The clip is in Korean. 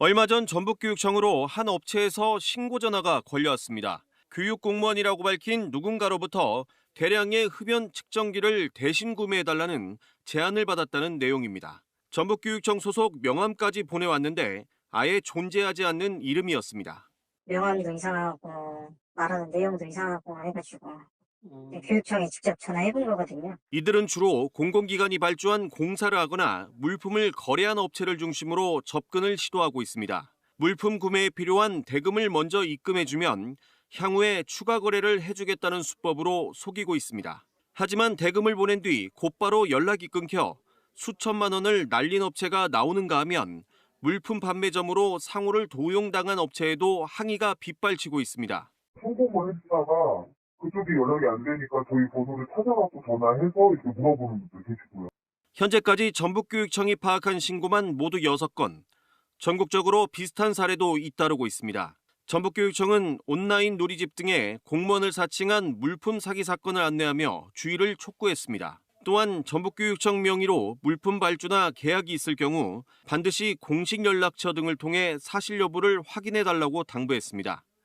얼마 전 전북교육청으로 한 업체에서 신고 전화가 걸려왔습니다. 교육 공무원이라고 밝힌 누군가로부터 대량의 흡연 측정기를 대신 구매해달라는 제안을 받았다는 내용입니다. 전북교육청 소속 명함까지 보내왔는데 아예 존재하지 않는 이름이었습니다. 명함도 이상하고 말하는 내용도 이상하고 해가지고 교육청에 직접 전화해본 거거든요. 이들은 주로 공공기관이 발주한 공사를 하거나 물품을 거래한 업체를 중심으로 접근을 시도하고 있습니다. 물품 구매에 필요한 대금을 먼저 입금해주면 향후에 추가 거래를 해주겠다는 수법으로 속이고 있습니다. 하지만 대금을 보낸 뒤 곧바로 연락이 끊겨 수천만 원을 날린 업체가 나오는가 하면 물품 판매점으로 상호를 도용당한 업체에도 항의가 빗발치고 있습니다. 성공을 했다가 그쪽이 연락이 안 되니까 저희 번호를 찾아갖고 전화해서 이렇게 물어보는 분들 계시고요. 현재까지 전북교육청이 파악한 신고만 모두 6건, 전국적으로 비슷한 사례도 잇따르고 있습니다. 전북교육청은 온라인 놀이집 등에 공무원을 사칭한 물품 사기 사건을 안내하며 주의를 촉구했습니다. 또한 전북교육청 명의로 물품 발주나 계약이 있을 경우 반드시 공식 연락처 등을 통해 사실 여부를 확인해 달라고 당부했습니다.